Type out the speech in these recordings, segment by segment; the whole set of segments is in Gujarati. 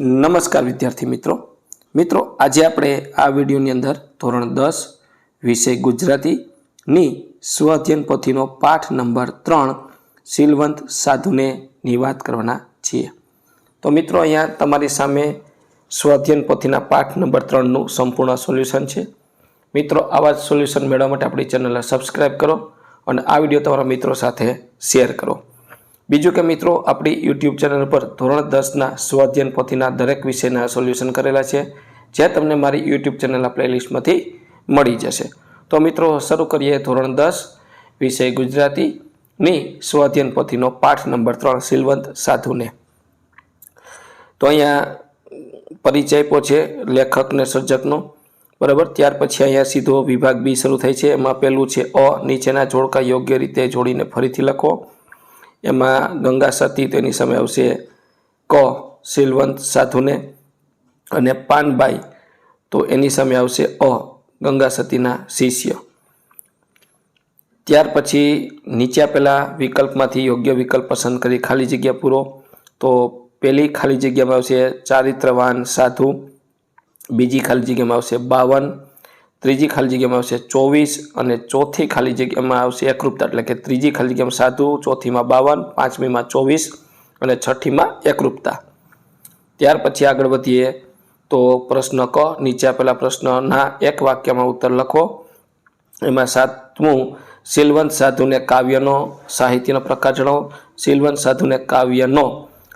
નમસ્કાર વિદ્યાર્થી મિત્રો. મિત્રો, આજે આપણે આ વિડીયોની અંદર ધોરણ દસ વિષય ગુજરાતીની સ્વઅધ્યયન પોથીનો પાઠ નંબર ત્રણ શીલવંત સાધુને ની વાત કરવાના છીએ. તો મિત્રો, અહીંયા તમારી સામે સ્વઅધ્યયન પોથીના પાઠ નંબર ત્રણનું સંપૂર્ણ સોલ્યુશન છે. મિત્રો, આવા જ સોલ્યુશન મેળવવા માટે આપણી ચેનલને સબસ્ક્રાઈબ કરો અને આ વીડિયો તમારા મિત્રો સાથે શેર કરો. બીજું કે મિત્રો, આપણી યુટ્યુબ ચેનલ પર ધોરણ દસના સ્વાધ્યયન પોથીના દરેક વિષયના સોલ્યુશન કરેલા છે, જે તમને મારી યુટ્યુબ ચેનલના પ્લેલિસ્ટમાંથી મળી જશે. તો મિત્રો, શરૂ કરીએ ધોરણ દસ, વિષય ગુજરાતીની સ્વાધ્યયન પોથીનો પાઠ નંબર ત્રણ, સિલવંત સાધુને. તો અહીંયા પરિચય આપ્યો છે, લેખક ને સર્જકનો. બરાબર? ત્યાર પછી અહીંયા સીધો વિભાગ બી શરૂ થાય છે. એમાં પહેલું છે, અ નીચેના જોડકા યોગ્ય રીતે જોડીને ફરીથી લખો. એમાં ગંગા સતી તેની સામે આવશે. ક. સિલવંત સાધુને અને પાનબાઈ તો એની સામે આવશે અ. ગંગા સતીના શિષ્ય. ત્યાર પછી નીચે આપેલા વિકલ્પમાંથી યોગ્ય વિકલ્પ પસંદ કરી ખાલી જગ્યા પૂરો. તો પહેલી ખાલી જગ્યામાં આવશે ચારિત્રવાન સાધુ, બીજી ખાલી જગ્યામાં આવશે બાવન ત્રીજી ખાલી જગ્યામાં આવશે ચોવીસ અને ચોથી ખાલી જગ્યામાં આવશે એકરૂપતા. એટલે કે ત્રીજી ખાલી જગ્યામાં સાધુ, ચોથીમાં બાવન, પાંચમીમાં ચોવીસ અને છઠ્ઠીમાં એકરૂપતા. ત્યાર પછી આગળ વધીએ તો પ્રશ્ન ક, નીચે આપેલા પ્રશ્નના એક વાક્યમાં ઉત્તર લખો. એમાં સાતમું, સિલવંત સાધુને કાવ્યનો સાહિત્યનો પ્રકાર જણાવો. સિલવંત સાધુને કાવ્યનો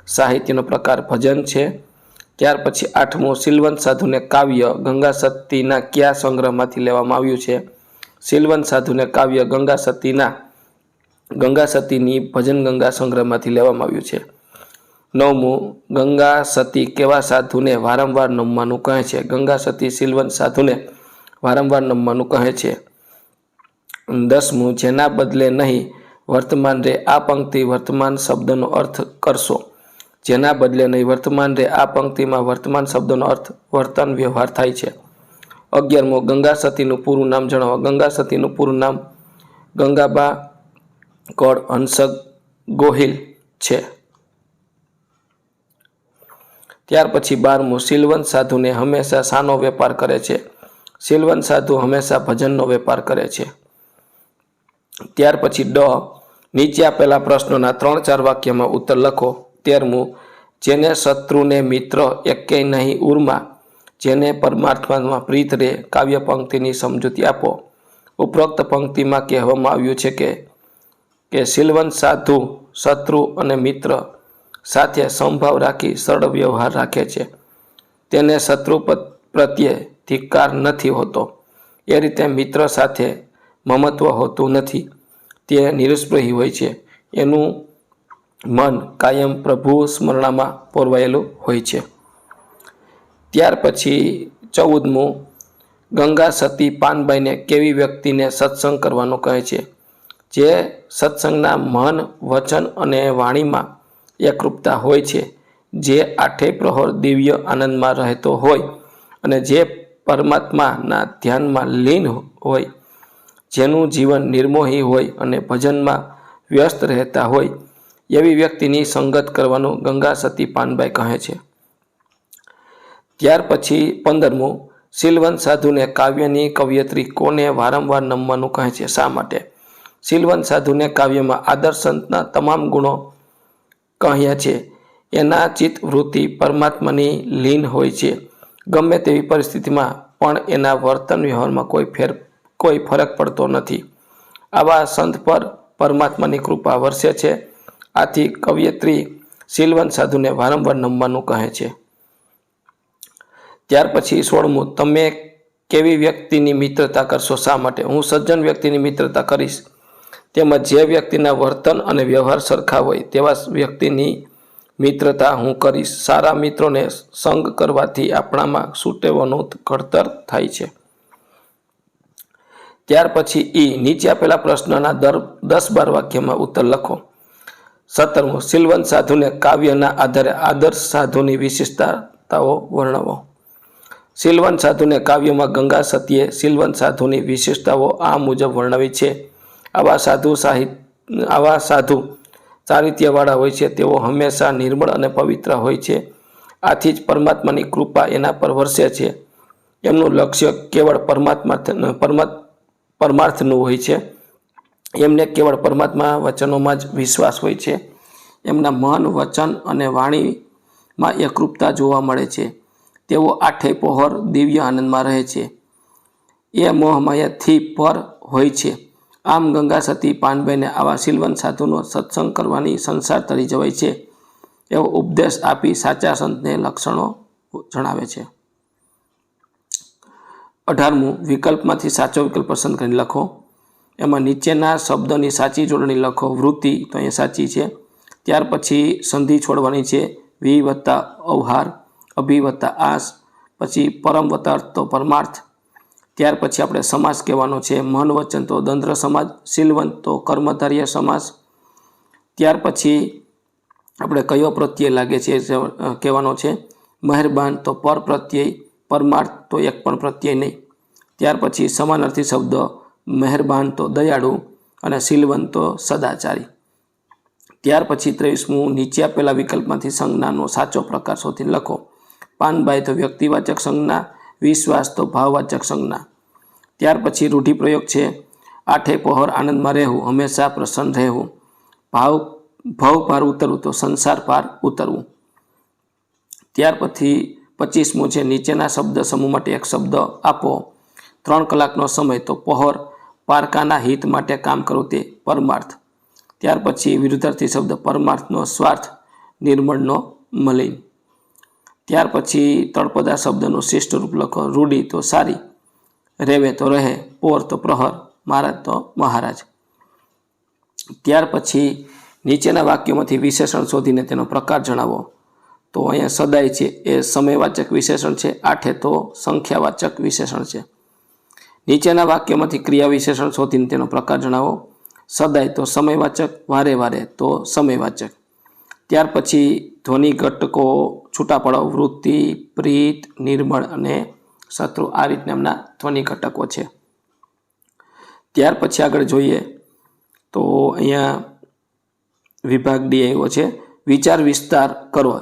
સાહિત્યનો પ્રકાર ભજન છે. ત્યાર પછી આઠમું સિલવંત સાધુને કાવ્ય ગંગા સતીના કયા સંગ્રહમાંથી લેવામાં આવ્યું છે? સિલવંત સાધુને કાવ્ય ગંગા સતીના ગંગા સતીની ભજન ગંગા સંગ્રહમાંથી લેવામાં આવ્યું છે. નવમું, ગંગા સતી કેવા સાધુને વારંવાર નમવાનું કહે છે? ગંગા સતી સિલવંત સાધુને વારંવાર નમવાનું કહે છે. દસમું, જેના બદલે નહીં, વર્તમાન રે આ પંક્તિ વર્તમાન શબ્દનો અર્થ કરશો. જેના બદલે નહીં વર્તમાન રે, આ પંક્તિમાં વર્તમાન શબ્દનો અર્થ વર્તન વ્યવહાર થાય છે. અગિયારમો, ગંગા સતીનું પૂરું નામ જણાવો. ગંગા સતીનું પૂરું નામ ગંગાબા કળ હંસક ગોહિલ છે. ત્યાર પછી બારમું, સિલવંત સાધુને હંમેશા શાનો વેપાર કરે છે. સિલવંત સાધુ હંમેશા ભજનનો વેપાર કરે છે. ત્યાર પછી ડ, નીચે આપેલા પ્રશ્નોના ત્રણ ચાર વાક્યમાં ઉત્તર લખો. તેરમું જેને શત્રુને મિત્ર એકેય નહીં ઉર્મા જેને પરમાત્મામાં પ્રીત રે, કાવ્ય પંક્તિની સમજૂતી આપો. ઉપરોક્ત પંક્તિમાં કહેવામાં આવ્યું છે કે કે સિલવંત સાધુ, શત્રુ અને મિત્ર સાથે સંભાવ રાખી સરળ વ્યવહાર રાખે છે. તેને શત્રુ પ્રત્યે ધિક્કાર નથી હોતો. એ રીતે મિત્ર સાથે મમત્વ હોતું નથી. તે નિરુસ્પૃહી હોય છે. એનું મન કાયમ પ્રભુ સ્મરણામાં પોરવાયેલું હોય છે. ત્યાર પછી ચૌદમું, ગંગા સતી પાનબાઈને કેવી વ્યક્તિને સત્સંગ કરવાનું કહે છે? જે સત્સંગના મન, વચન અને વાણીમાં એકરૂપતા હોય છે, જે આઠે પ્રહોર દિવ્ય આનંદમાં રહેતો હોય અને જે પરમાત્માના ધ્યાનમાં લીન હોય, જેનું જીવન નિર્મોહી હોય અને ભજનમાં વ્યસ્ત રહેતા હોય એવી વ્યક્તિની સંગત કરવાનું ગંગા સતી પાનબાઈ કહે છે. ત્યાર પછી પંદરમું, સિલવંત સાધુને કાવ્યની કવયત્રી કોને વારંવાર નમવાનું કહે છે? શા માટે? સિલવંત સાધુને કાવ્યમાં આદર્શ સંતના તમામ ગુણો કહ્યા છે. એના ચિત્ત વૃત્તિ પરમાત્માની લીન હોય છે. ગમે તેવી પરિસ્થિતિમાં પણ એના વર્તન વ્યવહારમાં કોઈ ફેર, કોઈ ફરક પડતો નથી. આવા સંત પર પરમાત્માની કૃપા વરસે છે. આથી કવયત્રી શીલવંત સાધુને વારંવાર નમવાનું કહે છે. ત્યાર પછી સોળમું, તમે કેવી વ્યક્તિની મિત્રતા કરશો? શા માટે? હું સજ્જન વ્યક્તિની મિત્રતા કરીશ. તેમજ જે વ્યક્તિના વર્તન અને વ્યવહાર સરખા હોય તેવા વ્યક્તિની મિત્રતા હું કરીશ. સારા મિત્રોને સંગ કરવાથી આપણામાં સુટેવોનું ઘડતર થાય છે. ત્યાર પછી એ નીચે આપેલા પ્રશ્નના દર દસ બાર વાક્યમાં ઉત્તર લખો. સત્તરમું સિલવંત સાધુને કાવ્યના આધારે આદર્શ સાધુની વિશિષ્ટતાઓ વર્ણવો. સિલવંત સાધુને કાવ્યમાં ગંગા સતીએ સિલવંત સાધુની વિશેષતાઓ આ મુજબ વર્ણવી છે. આવા સાધુ સાહિત્ય આવા સાધુ ચારિત્યવાળા હોય છે, તેઓ હંમેશા નિર્મળ અને પવિત્ર હોય છે. આથી જ પરમાત્માની કૃપા એના પર વરસે છે. એમનું લક્ષ્ય કેવળ પરમાત્મા પરમાત્ પરમાર્થનું હોય છે. એમને કેવળ પરમાત્મા વચનોમાં જ વિશ્વાસ હોય છે. એમના મન, વચન અને વાણીમાં એકરૂપતા જોવા મળે છે. તેઓ આઠે પહોર દિવ્ય આનંદમાં રહે છે. એ મોહમાયાથી પર હોય છે. આમ ગંગા સતી, પાનબેને આવા શીલવંત સાધુનો સત્સંગ કરવાની સંસાર તરી જવાય છે. એવો ઉપદેશ આપી સાચા સંતને લક્ષણો જણાવે છે. અઢારમું, વિકલ્પમાંથી સાચો વિકલ્પ પસંદ કરીને લખો. એમાં નીચેના શબ્દોની સાચી જોડણી લખો. વૃત્તિ તો અહીંયા સાચી છે. ત્યાર પછી સંધિ છોડવાની છે. વિ વત્તા અવહાર અભિ વત્તા આસ, પછી પરમ વત્તા તો પરમાર્થ. ત્યાર પછી આપણે સમાસ કહેવાનો છે. મન વચન તો દંદ્ર સમાજ, શીલવંત તો કર્મધાર્ય સમાસ. ત્યાર પછી આપણે કયો પ્રત્યય લાગે છે એ કહેવાનો છે. મહેરબાન તો પર પ્રત્યય, પરમાર્થ તો એક પણ પ્રત્યય નહીં. ત્યાર પછી સમાનાર્થી શબ્દ મહેરબાન તો દયાળુ અને શીલવંત તો સદાચારી. ત્યાર પછી ત્રેવીસમું નીચે આપેલા વિકલ્પમાંથી સંજ્ઞાનો સાચો પ્રકાર શોધીને લખો. પાનભાઈ તો વ્યક્તિવાચક સંજ્ઞા, વિશ્વાસ તો ભાવવાચક સંજ્ઞા. ત્યાર પછી રૂઢિપ્રયોગ છે, આઠે પહોર આનંદમાં રહેવું, હંમેશા પ્રસન્ન રહેવું. ભાવ ભાવ પાર ઉતરવું તો સંસાર પાર ઉતરવું. ત્યાર પછી પચીસમું છે, નીચેના શબ્દ સમૂહ માટે એક શબ્દ આપો. ત્રણ કલાકનો સમય તો પહોર પારકાના હિત માટે કામ કરવું તે પરમાર્થ. ત્યાર પછી વિરુદ્ધાર્થી શબ્દ પરમાર્થનો સ્વાર્થ નિર્મળનો મલિન. ત્યાર પછી તળપદા શબ્દનું શ્રેષ્ઠ રૂપ લખો, રૂડી તો સારી, રેવે તો રહે, પોર તો પ્રહર, મહારાજ તો મહારાજ. ત્યાર પછી નીચેના વાક્યોમાંથી વિશેષણ શોધીને તેનો પ્રકાર જણાવો. તો અહીંયા સદાય છે, એ સમયવાચક વિશેષણ છે, આઠે તો સંખ્યાવાચક વિશેષણ છે. નીચેના વાક્યમાંથી ક્રિયા વિશેષણ શોધીને તેનો પ્રકાર જણાવો. સદાય તો સમયવાચક, વારે વારે તો સમયવાચક. ત્યાર પછી ધ્વનિ ઘટકો છૂટા પડાવ વૃત્તિ, પ્રીત, નિર્મળ અને શત્રુ આ રીતના એમના ધ્વનિ ઘટકો છે. ત્યાર પછી આગળ જોઈએ તો અહીંયા વિભાગ ડી આવ્યો છે. વિચાર વિસ્તાર કરો.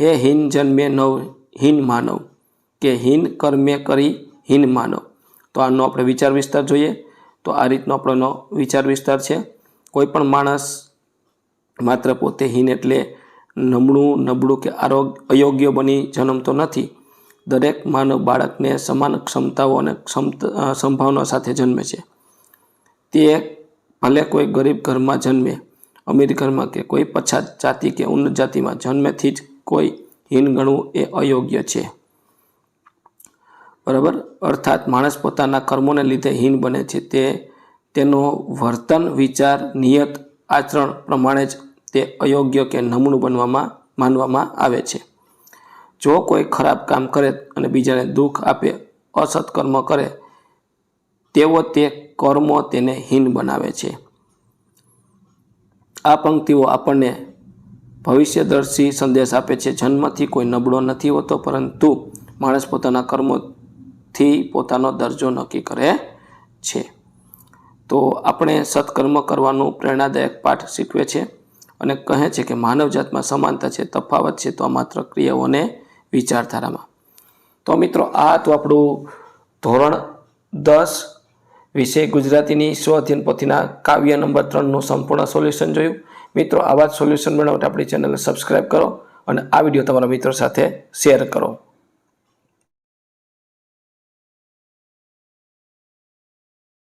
હે હિન જન્મે નવ, હિન માનવ. કે હિન કર્મે કરી, હિન માનવ. તો આનો આપણે વિચાર વિસ્તાર જોઈએ. તો આ રીતનો આપણો વિચાર વિસ્તાર છે. કોઈ પણ માણસ માત્ર પોતે હીન એટલે નબળું નબળું કે આરોગ્ય અયોગ્ય બની જન્મતો નથી. દરેક માનવ બાળકને સમાન ક્ષમતાઓ અને ક્ષમતા સંભાવના સાથે જન્મે છે. તે ભલે કોઈ ગરીબ ઘરમાં જન્મે, અમીર ઘરમાં કે કોઈ પછાત જાતિ કે ઉન્નત જાતિમાં જન્મેથી જ કોઈ હીન ગણવું એ અયોગ્ય છે. બરાબર? અર્થાત માણસ પોતાના કર્મોને લીધે હીન બને છે. તે તેનો વર્તન, વિચાર, નિયત, આચરણ પ્રમાણે જ તે અયોગ્ય કે નમણું બનવામાં, માનવામાં આવે છે. જો કોઈ ખરાબ કામ કરે અને બીજાને દુઃખ આપે અસત્કર્મ કરે તેવો તે કર્મો તેને હીન બનાવે છે. આ પંક્તિઓ આપણને ભવિષ્યદર્શી સંદેશ આપે છે. જન્મથી કોઈ નબળો નથી હોતો, પરંતુ માણસ પોતાના કર્મોથી પોતાનો દરજ્જો નક્કી કરે છે. તો આપણે સત્કર્મ કરવાનું પ્રેરણાદાયક પાઠ શીખવે છે અને કહે છે કે માનવજાતમાં સમાનતા છે, તફાવત છે, તો આ માત્ર ક્રિયાઓને વિચારધારામાં. તો મિત્રો, આ તો આપણું ધોરણ દસ વિષય ગુજરાતીની સ્વ અધ્યયન પોથીના કાવ્ય નંબર ત્રણનું સંપૂર્ણ સોલ્યુશન જોયું. મિત્રો, આવા જ સોલ્યુશન મેળવવા માટે આપણી ચેનલને સબસ્ક્રાઈબ કરો અને આ વીડિયો તમારા મિત્રો સાથે શેર કરો.